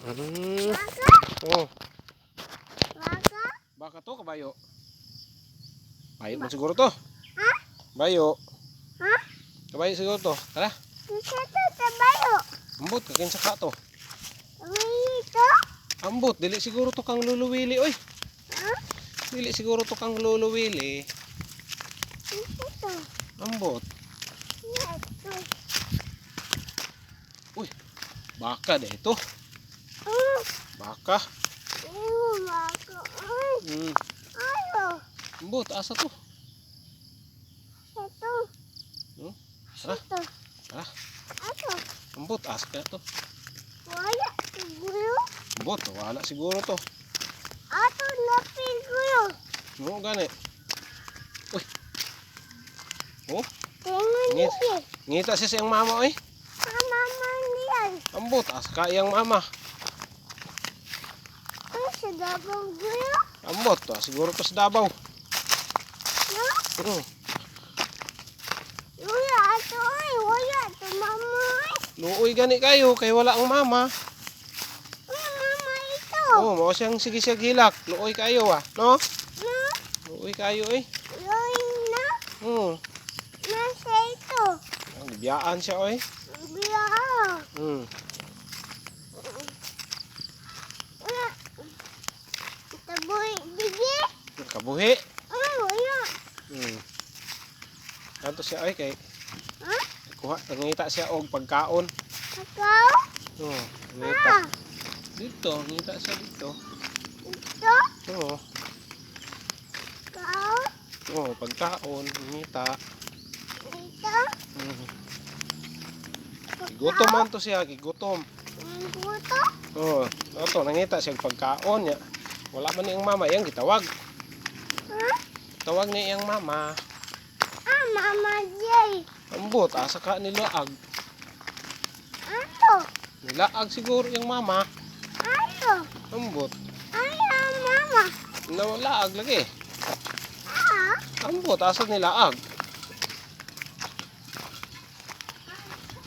Hmm. Baka? Oh, Baka? baka to kabayo. Bayo mo siguro to. Ha? Bayo. Ha? Kabayo siguro to. Tara. Isa to sa bayo. Ambot kakin sa ka to. Ito? Ambot dili siguro to kang luluwili oy. Ha? Dili siguro to kang luluwili. Isa to. Ambot. Ito. Baka de ito. Baka. ewan baka. Ay, Hmm. ayo. Ambot asa to. Ito. Hmm? Tara. Ito. Tara. Ito. Ambot asa kaya to. Wala siguro. Ambot wala siguro to. Ato na siguro. Mo gani. Uy. Oh, Tingnan niyo. ngita siya siyang mama oy. Mama niyan. Ambot asa ka iyang mama. Ay, sa dabang gulo. Ambot to siguro to sa Davao. No? Hmm. Wala ato ay. Wala ato mama ay. Luoy gani kayo kay wala ang mama. Ay, mama ito. Oh, mao siyang sige siya gilak. Luoy kayo ah, no? No? Luoy kayo eh. Yoy na. Hmm. Nasa ito. Ang biyaan siya oy. Biya. Hmm. Kabuhi. Ay, wala. Hmm. Kanto siya oy kay Ha? kuha ngita siya og pagkaon. Ikaw? Oh, ngita. Ah, Dito, ngita siya dito. ito? Oh, Ikaw? oh, pagkaon, ngita. Ito? Hmm. Gutom man to siya, gigutom. Ang buto? Oh, ato nangita siya pagkaon niya. Wala man niyang mama, yang gitawag. Tawag niya iyang mama. Ah, Mama Jay. Ambot, asa ka nilaag. Ato? Nilaag siguro yung mama. Ato? Ambot. Ay, ang mama. Nawalaag lagi. Ah? Ambot, asa nilaag.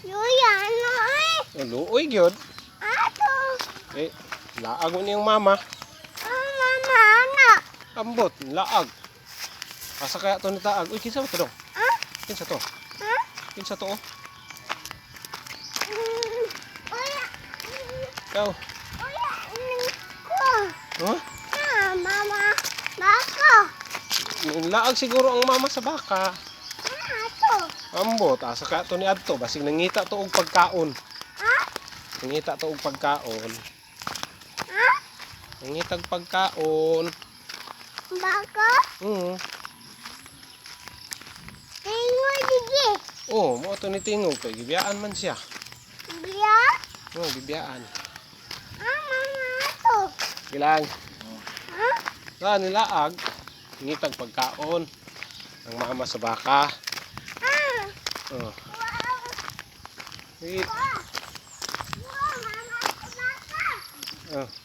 Yuya, ano ay? Luoy gyud. Ato? Eh, laag mo niyang mama. Ang mama, anak. Ambot, laag. Asa kaya to nitaag? Uy, kinsa ba to dong? Ah? Kinsa to? Ha? Kinsa to? oh? Mm. Ikaw. Mm. Huh? Ah, mama. Bako. Laag siguro ang mama sa baka. Ah, ato. Ambot, asa kaya to ni Adto. Basig nangita to og pagkaon. Ha? Nangita to og pagkaon. Ha? Nangitag pagkaon. Bako? Hmm. Tingol Oh, mo to ni Tingog kay gibiyaan man siya. Biya? Oh, gibiyaan. Ah, mama ato. Gilang. Ha? Sa nilaag, ngitag pagkaon. Ang mama sa baka. Ah. Oh. Wow. Wow. Mama, baka. Oh.